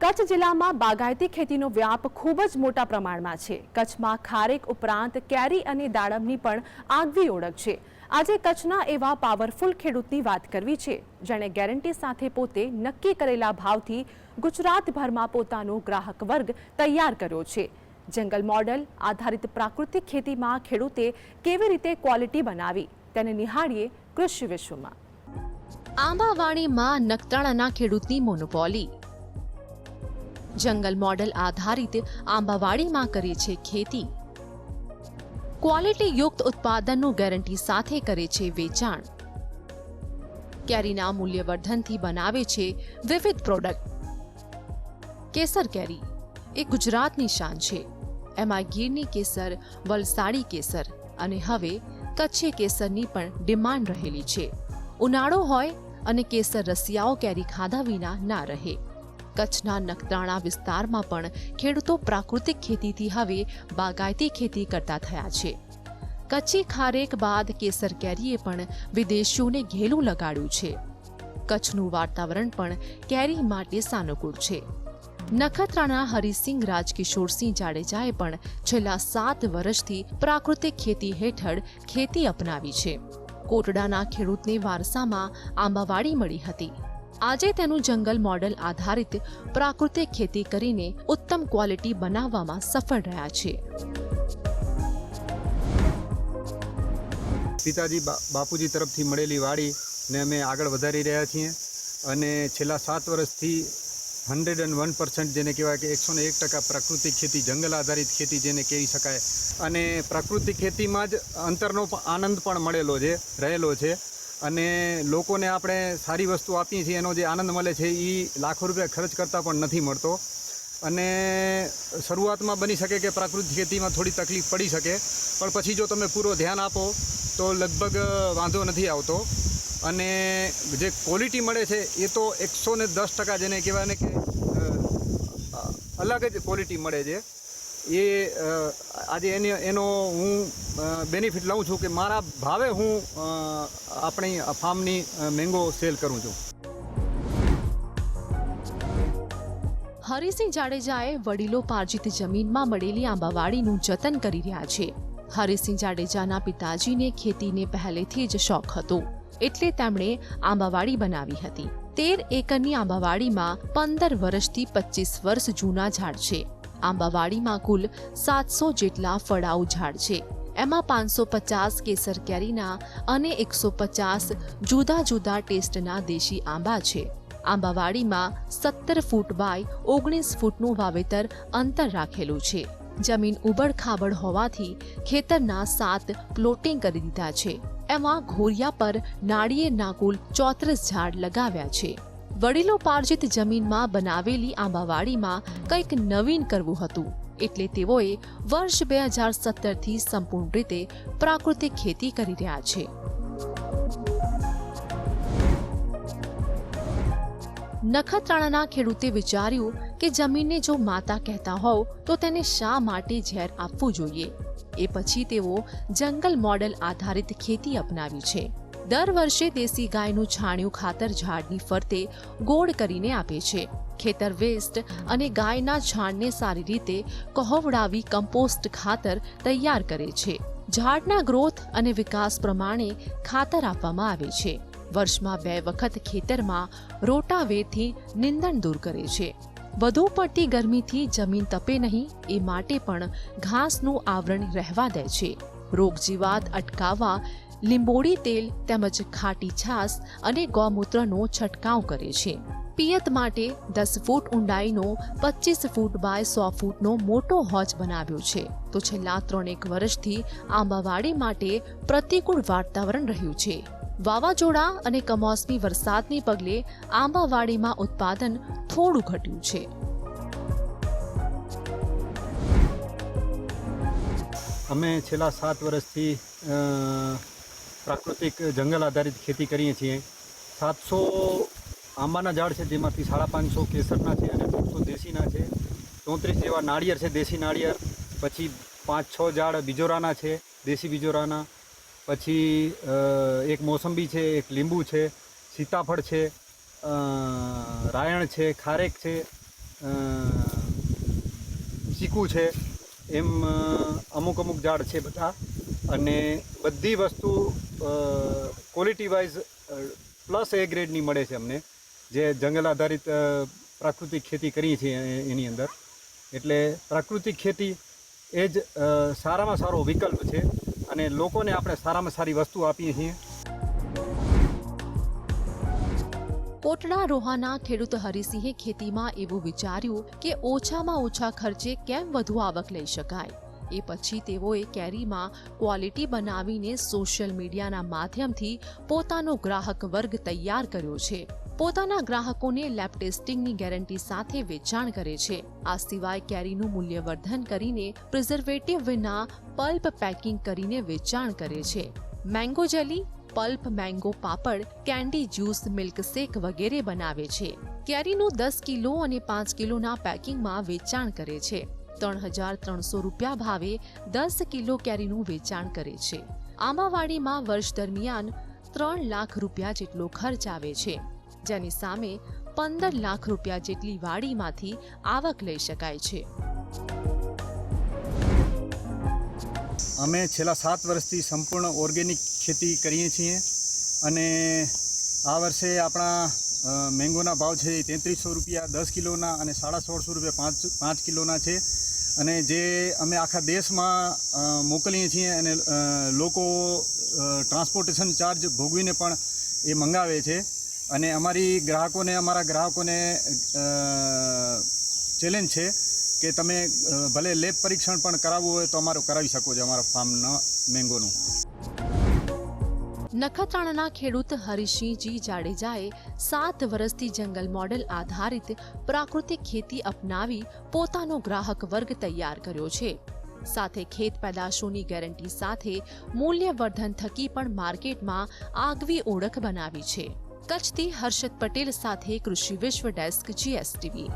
કચ્છ જિલ્લામાં બાગાયતી ખેતીનો વ્યાપ ખૂબ જ મોટા પ્રમાણમાં છે. કચ્છમાં ખારેક ઉપરાંત કેરી અને દાડમની પણ આગવી ઓળખ છે. આજે કચ્છના એવા પાવરફુલ ખેડૂતની વાત કરવી છે, જેણે ગેરંટી સાથે પોતે નક્કી કરેલા ભાવથી ગુજરાતભરમાં પોતાનો ગ્રાહક વર્ગ તૈયાર કર્યો છે. જંગલ મોડલ આધારિત પ્રાકૃતિક ખેતીમાં ખેડૂતે કેવી રીતે ક્વોલિટી બનાવી, તેને નિહાળીએ કૃષિ વિશ્વમાં. આંબાવાડીમાં નખત્રાણાના ખેડૂતની મોનોપોલી. જંગલ મોડલ આધારિત આંબાવાડીમાં કરે છે ખેતી. ક્વોલિટી યુક્ત ઉત્પાદનનું ગેરંટી સાથે કરે છે વેચાણ. કેરીના મૂલ્યવર્ધનથી બનાવે છે વિવિધ પ્રોડક્ટ. કેસર કેરી, એ ગુજરાતની શાન છે. એમાં ગીરની કેસર, વલસાડી કેસર અને હવે કચ્છી કેસરની પણ ડિમાન્ડ રહેલી છે. ઉનાળો હોય અને કેસર રસિયાઓ કેરી ખાધા વિના ના રહે. કચ્છના નખત્રાણા વિસ્તારમાં પણ ખેડૂતો પ્રાકૃતિક ખેતીથી હવે બાગાયતી ખેતી કરતા થયા છે. કચ્છી ખારેક બાદ કેસર કેરીએ પણ વિદેશીઓને ઘેલું લગાડ્યું છે. કચ્છનું વાતાવરણ પણ કેરી માટે સાનુકૂળ છે. નખત્રાણા હરિસિંહ રાજકિશોરસિંહ જાડેજાએ પણ છેલ્લા સાત વર્ષથી પ્રાકૃતિક ખેતી હેઠળ ખેતી અપનાવી છે. કોટડાના ખેડૂતને વારસામાં આંબાવાડી મળી હતી. આજે તેનું જંગલ મોડલ આધારિત પ્રાકૃતિક ખેતી કરીને ઉત્તમ ક્વોલિટી બનાવવામાં સફળ રહ્યા છે. પિતાજી બા- બાપુજી તરફથી મળેલી વાડીને અમે આગળ વધારી રહ્યા છીએ અને છેલ્લા સાત વર્ષથી હંડ્રેડ એન્ડ વન પર્સન્ટ જેને કહેવાય કે એકસો ને એક ટકા પ્રાકૃતિક ખેતી, જંગલ આધારિત ખેતી જેને કહી શકાય. અને પ્રાકૃતિક ખેતીમાં જ અંતરનો આનંદ પણ મળેલો છે, રહેલો છે. અને લોકોને આપણે સારી વસ્તુ આપીએ છીએ, એનો જે આનંદ મળે છે એ લાખો રૂપિયા ખર્ચ કરતાં પણ નથી મળતો. અને શરૂઆતમાં બની શકે કે પ્રાકૃતિક ખેતીમાં થોડી તકલીફ પડી શકે, પણ પછી જો તમે પૂરો ધ્યાન આપો, તો લગભગ વાંધો નથી આવતો. અને જે ક્વોલિટી મળે છે, એ તો એકસો ને દસ ટકા જેને કહેવાય ને કે અલગ જ ક્વોલિટી મળે છે. એ આજે એની, એનો હું બેનિફિટ લઉં છું કે મારા ભાવે હું આપણી ફાર્મની મેંગો સેલ કરું છું. હરિસિંહ જાડેજાએ વડીલો પાર્જિત જમીનમાં મળેલી આંબાવાડીનું જતન કરી રહ્યા છે. હરિસિંહ જાડેજાના પિતાજીને ખેતીને પહેલેથી જ શોખ હતો. એટલે તેમણે આંબાવાડી બનાવી હતી. તેર એકરની આંબાવાડીમાં પંદર વર્ષથી પચીસ વર્ષ જૂના ઝાડ છે. આંબાવાડીમાં કુલ સાતસો જેટલા ફળાઉ ઝાડ છે એમાં પાંચસો પચાસ કેસર કેરીના અને એકસો પચાસ જુદા જુદા ટેસ્ટના દેશી આંબા છે. આંબાવાડીમાં સત્તર ફૂટ બાય ઓગણીસ ફૂટનું વાવેતર અંતર રાખેલું છે. જમીન ઉબડ હોવાથી ખેતરના સાત પ્લોટિંગ કરી દીધા છે. એમાં ઘોરિયા પર નાળિયેરના કુલ ચોત્રીસ ઝાડ લગાવ્યા છે. વડીલો પાર્જિત જમીનમાં બનાવેલી આંબાવાડીમાં કંઈક નવીન કરવું હતું. એટલે તેઓએ વર્ષ બે હજાર સત્તરથી સંપૂર્ણ રીતે પ્રાકૃતિક ખેતી કરી રહ્યા છે. નખત્રાણાના ખેડૂતે વિચાર્યું કે જમીનને જો માતા કહેતા હોવ, તો તેને શા માટે ઝેર આપવું જોઈએ? એ પછી તેઓ જંગલ મોડલ આધારિત ખેતી અપનાવી છે. દર વર્ષે દેશી ગાયનું છાણિયું ખાતર ઝાડની ફરતે ગોળ કરીને આપે છે. ખેતર વેસ્ટ અને ગાયના છાણને સારી રીતે કહોવડાવી કમ્પોસ્ટ ખાતર તૈયાર કરે છે. ઝાડના ગ્રોથ અને વિકાસ પ્રમાણે ખાતર આપવામાં આવે છે. વર્ષમાં બે વખત ખેતરમાં રોટાવેથી નિંદણ દૂર કરે છે. વધુ પડતી ગરમીથી જમીન તપે નહીં, એ માટે પણ ઘાસનું આવરણ રહેવા દે છે. રોગજીવાત અટકાવવા લીંબોળી તેલ તેમજ ખાટી છાસ અને ગૌમૂત્રનો છંટકાવ કરે છે. પિયત માટે દસ ફૂટ ઊંડાઈનો પચીસ ફૂટ બાય સો ફૂટનો મોટો હોજ બનાવ્યો છે. તો છેલ્લા ત્રણેક વર્ષથી આંબાવાડી માટે પ્રતિકૂળ વાતાવરણ રહ્યું છે. વાવાઝોડા અને કમોસમી વરસાદને પગલે આંબાવાડીમાં ઉત્પાદન થોડું ઘટ્યું છે. અમે છેલ્લા સાત વર્ષથી પ્રાકૃતિક જંગલ આધારિત ખેતી કરીએ છીએ. સાતસો આંબાના ઝાડ છે, જેમાંથી સાડા પાંચસો કેસરના છે અને દોઢસો દેશીના છે. ચોત્રીસ જેવા નાળિયેર છે, દેશી નાળિયેર. પછી પાંચ છ ઝાડ બીજોરાના છે, દેશી બીજોરાના. પછી એક મોસંબી છે, એક લીંબુ છે, સીતાફળ છે રાયણ છે, ખારેક છે ચીકુ છે. એમ અમુક અમુક ઝાડ છે બધા. અને બધી વસ્તુ ક્વોલિટી વાઇઝ પ્લસ એ ગ્રેડની મળે છે અમને. જે જંગલ આધારિત પ્રાકૃતિક ખેતી કરીએ છીએ એની અંદર. એટલે પ્રાકૃતિક ખેતી એ જ સારામાં સારો વિકલ્પ છે અને લોકોને આપણે સારામાં સારી વસ્તુ આપીએ છીએ. કોટડા રોહાના ખેડૂત હરિસિંહે ખેતીમાં એવું વિચાર્યું કે ઓછામાં ઓછા ખર્ચે કેમ વધુ આવક લઈ શકાય? એ પછી તેઓએ કેરીમાં ક્વોલિટી બનાવીને સોશિયલ મીડિયાના માધ્યમથી પોતાનો ગ્રાહક વર્ગ તૈયાર કર્યો છે. પોતાના ગ્રાહકોને લેબ ટેસ્ટિંગની ગેરંટી સાથે વેચાણ કરે છે. આ સિવાય કેરીનું મૂલ્યવર્ધન કરીને પ્રિઝર્વેટિવ વિના પલ્પ પેકિંગ કરીને વેચાણ કરે છે. Mango jelly pulp mango papad candy juice milkshake વગેરે બનાવે છે. કેરીનું દસ કિલો અને પાંચ કિલોના પેકિંગમાં વેચાણ કરે છે. ત્રણ હજાર ત્રણસો રૂપિયા ભાવે દસ કિલો કેરીનું વેચાણ કરે છે. આંબાવાડીમાં વર્ષ દરમિયાન ત્રણ લાખ રૂપિયા જેટલો ખર્ચ આવે છે. જેની સામે પંદર લાખ રૂપિયા જેટલી વાડીમાંથી આવક લઈ શકાય છે. અમે છેલ્લા સાત વર્ષથી સંપૂર્ણ ઓર્ગેનિક ખેતી કરીએ છીએ અને આ વર્ષે આપણા મેંગોના ભાવ છે તેત્રીસો રૂપિયા દસ કિલોના અને સાડા સોળસો રૂપિયા પાંચ પાંચ કિલોના છે. અને જે અમે આખા દેશમાં મોકલીએ છીએ અને લોકો ટ્રાન્સપોર્ટેશન ચાર્જ ભોગવીને પણ એ મંગાવે છે. અને અમારી ગ્રાહકોને, અમારા ગ્રાહકોને ચેલેન્જ છે કે તમે ભલે લેબ પરીક્ષણ પણ કરાવવું હોય તો અમારું કરાવી શકો છો અમારા ફાર્મના મેંગોનું. નખત્રાણાના ખેડૂત હરિસિંહજી જાડેજાએ સાત વર્ષથી જંગલ મોડેલ આધારિત પ્રાકૃતિક ખેતી અપનાવી પોતાનો ગ્રાહક વર્ગ તૈયાર કર્યો છે. સાથે ખેત પેદાશોની ગેરંટી સાથે મૂલ્યવર્ધન થકી પણ માર્કેટમાં આગવી ઓળખ બનાવી છે. કચ્છથી હર્ષદ પટેલ સાથે કૃષિ વિશ્વ ડેસ્ક જીએસટીવી.